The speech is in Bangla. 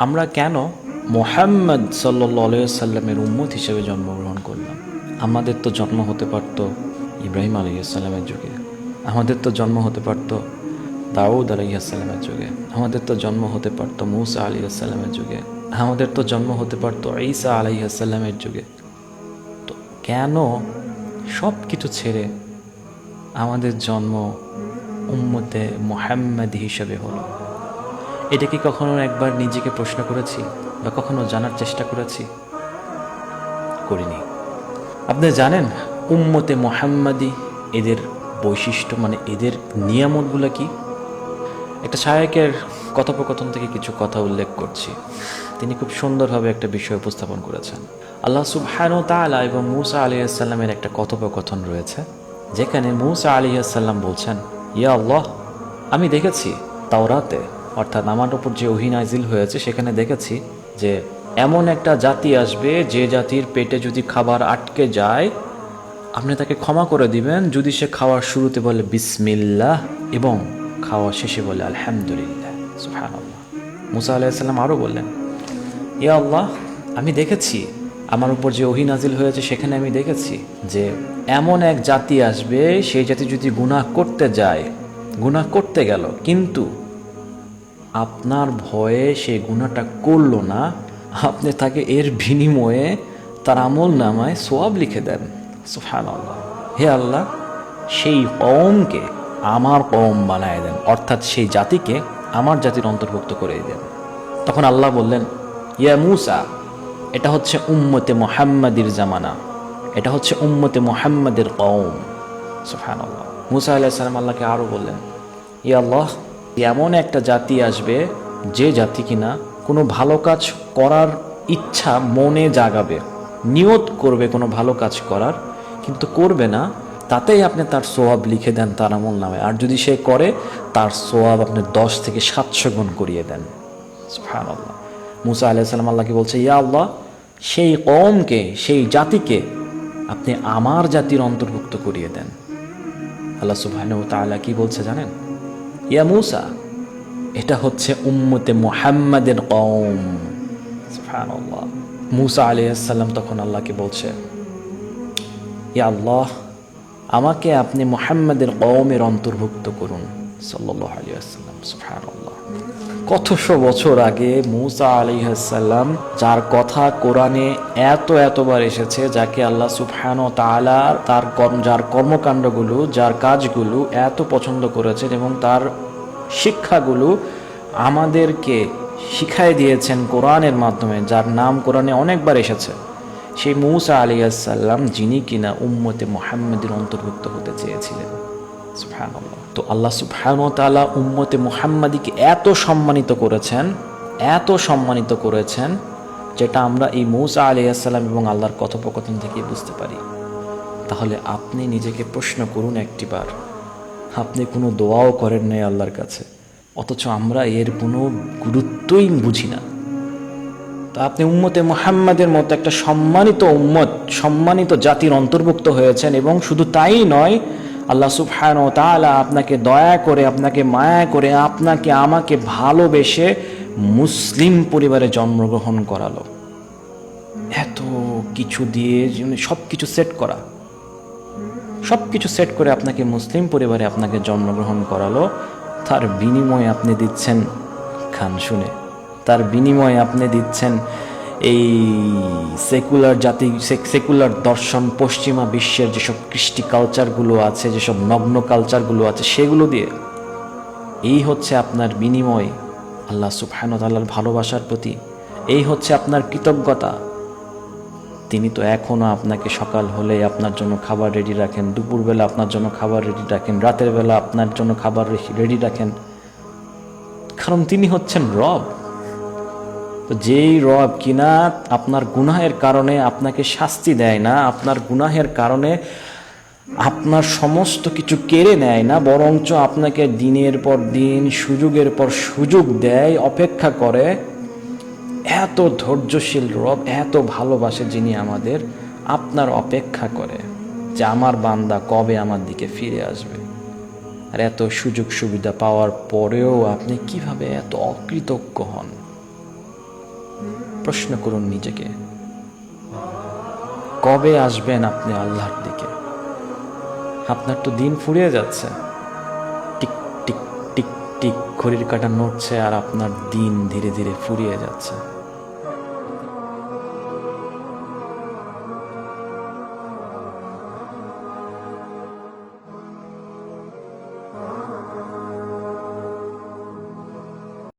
আমরা কেন মোহাম্মদ সাল্লি সাল্লামের উম্মত হিসেবে জন্মগ্রহণ করলাম? আমাদের তো জন্ম হতে পারত ইব্রাহিম আলাইসাল্লামের যুগে। আমাদের তো জন্ম হতে পারত দাউদ আলাইসাল্লামের যুগে। আমাদের তো জন্ম হতে পারত মুসা আলী আসসালামের যুগে। আমাদের তো জন্ম হতে পারত ঈসা আলাইসাল্লামের যুগে। তো কেন সব কিছু ছেড়ে আমাদের জন্ম উম্মতে মোহাম্মদ হিসেবে হলো? এটা কি কখনো একবার নিজেকে প্রশ্ন করেছি বা কখনো জানার চেষ্টা করেছি? করিনি। আপনি জানেন উম্মতে মোহাম্মদি এদের বৈশিষ্ট্য মানে এদের নিয়ামতগুলো কি? একটা শায়কের কথোপকথন থেকে কিছু কথা উল্লেখ করছি। তিনি খুব সুন্দরভাবে একটা বিষয় উপস্থাপন করেছেন। আল্লাহ সুবহান তালা এবং মুসা আলিয়াল্লামের একটা কথোপকথন রয়েছে যেখানে মুসা আলিয়াল্লাম বলছেন ইয়া আল্লাহ আমি দেখেছি তাওরাতে অর্থাৎ আমার উপর যে অহিনাজিল হয়েছে, সেখানে দেখেছি যে এমন একটা জাতি আসবে, যে জাতির পেটে যদি খাবার আটকে যায়, আপনি তাকে ক্ষমা করে দিবেন। যদি সে খাওয়ার শুরুতে বলে বিসমিল্লাহ এবং খাওয়া শেষে বলে আলহামদুলিল্লাহ মুসা আলাইসাল্লাম আরও বললেন, ইয়া আল্লাহ, আমি দেখেছি, আমার উপর যে ওহি নাজিল হয়েছে, সেখানে আমি দেখেছি যে এমন এক জাতি আসবে, সেই জাতি যদি গুনাহ করতে যায়, গুনাহ করতে গেল, কিন্তু আপনার ভয়ে সে গুণাটা করল না, আপনি তাকে এর বিনিময়ে তার আমল নামায় সোয়াব লিখে দেন। সুফান আল্লাহ হে আল্লাহ, সেই কমকে আমার কম বানায় দেন, অর্থাৎ সেই জাতিকে আমার জাতির অন্তর্ভুক্ত করে দেন। তখন আল্লাহ বললেন, ইয়া মুসা, এটা হচ্ছে উম্মতে মোহাম্মদের জামানা, এটা হচ্ছে উম্মতে মোহাম্মদের কওম। সুফান আল্লাহ মুসা আল্লাহ সালাম আল্লাহকে আরও বললেন, ইয়া আল্লাহ এমন একটা জাতি আসবে যে জাতি কিনা কোনো ভালো কাজ করার ইচ্ছা মনে জাগাবে। নিয়ত করবে কোনো ভালো কাজ করার, কিন্তু করবে না, তাতেই আপনি তার সোয়াব লিখে দেন তার আমল নামে। আর যদি সে করে, তার সোয়াব আপনি দশ থেকে সাতশো গুণ করিয়ে দেন। সুবহানাল্লাহ। মুসা আলাইসাল্লাম আল্লাহকে বলছে? ইয়া আল্লাহ, সেই কমকে সেই জাতিকে আপনি আমার জাতির অন্তর্ভুক্ত করিয়ে দেন। আল্লাহ সুবহানাহু তাআলা কি বলছে জানেন? ইয়া মুসা এটা হচ্ছে উম্মতে মোহাম্মদের কম মুসা আলিয়াল্লাম তখন আল্লাহকে বলছে ইয়া আল্লাহ আমাকে আপনি মোহাম্মদের কওমের অন্তর্ভুক্ত করুন। সাল্লাহ আলী আসসালাম সুবহানাল্লাহ। কতশো বছর আগে মুসা আলিহাসাল্লাম যার কথা কোরআনে এত এতবার এসেছে, যাকে আল্লাহ সুবহান ও তালা তার কর্ম, যার কর্মকাণ্ডগুলো, যার কাজগুলো এত পছন্দ করেছেন এবং তার শিক্ষাগুলো আমাদেরকে শিখাই দিয়েছেন কোরআনের মাধ্যমে, যার নাম কোরআনে অনেকবার এসেছে সেই মৌসা আলিয়াসাল্লাম যিনি কিনা উম্মতে মোহাম্মদের অন্তর্ভুক্ত হতে চেয়েছিলেন। তো আল্লাহ সুবহান তালা উম্মতে মুহাম্মাদিকে এত সম্মানিত করেছেন, এত সম্মানিত করেছেন, যেটা আমরা এই মৌসা আলিয়াসাল্লাম এবং আল্লাহর কথোপকথন থেকে বুঝতে পারি। তাহলে আপনি নিজেকে প্রশ্ন করুন একটিবার, আপনি কোনো দোয়াও করেন নাই আল্লাহর কাছে, অথচ আমরা এর কোনো গুরুত্বই বুঝি না। তা আপনি উম্মতে মুহাম্মাদের মতো একটা সম্মানিত উম্মত, সম্মানিত জাতির অন্তর্ভুক্ত হয়েছেন এবং শুধু তাই নয় আল্লাহ সুবহান ও তাআলা আপনাকে দয়া করে, আপনাকে মায়া করে, আপনাকে আমাকে ভালোবেসে মুসলিম পরিবারে জন্মগ্রহণ করালো। এত কিছু দিয়ে সব কিছু সেট করা। সব কিছু সেট করে আপনাকে মুসলিম পরিবারে আপনাকে জন্মগ্রহণ করালো। তার বিনিময়ে আপনি দিচ্ছেন, খান শুনে, তার বিনিময়ে আপনি দিচ্ছেন এই সেকুলার জাতি সেকুলার দর্শন, পশ্চিমা বিশ্বের যেসব কৃষ্টি কালচারগুলো আছে, যেসব নগ্ন কালচারগুলো আছে, সেগুলো দিয়ে এই হচ্ছে আপনার বিনিময় আল্লাহ সুবহান তাল্লার ভালোবাসার প্রতি। এই হচ্ছে আপনার কৃতজ্ঞতা। তিনি তো এখনও আপনাকে সকাল হলে আপনার জন্য খাবার রেডি রাখেন, দুপুরবেলা আপনার জন্য খাবার রেডি রাখেন, রাতের বেলা আপনার জন্য খাবার রেডি রাখেন। কারণ তিনি হচ্ছেন রব। তো যেই রব কিনা আপনার গুনাহের কারণে আপনাকে শাস্তি দেয় না, আপনার গুনাহের কারণে আপনার সমস্ত কিছু কেড়ে নেয় না, বরঞ্চ আপনাকে দিনের পর দিন, সুযোগের পর সুযোগ দেয়, অপেক্ষা করে। এত ধৈর্যশীল রব, এত ভালোবাসে যিনি আমাদের, আপনার অপেক্ষা করে যে আমার বান্দা কবে আমার দিকে ফিরে আসবে। আর এত সুযোগ সুবিধা পাওয়ার পরেও আপনি কীভাবে এত অকৃতজ্ঞ হন? প্রশ্ন করুন নিজেকে। কবে আসবেন আপনি আল্লাহর দিকে? আপনার তো দিন ফুরিয়ে যাচ্ছে। টিক টিক টিক টিক, ঘড়ির কাটা নড়ছে আর আপনার দিন ধীরে ধীরে ফুরিয়ে যাচ্ছে।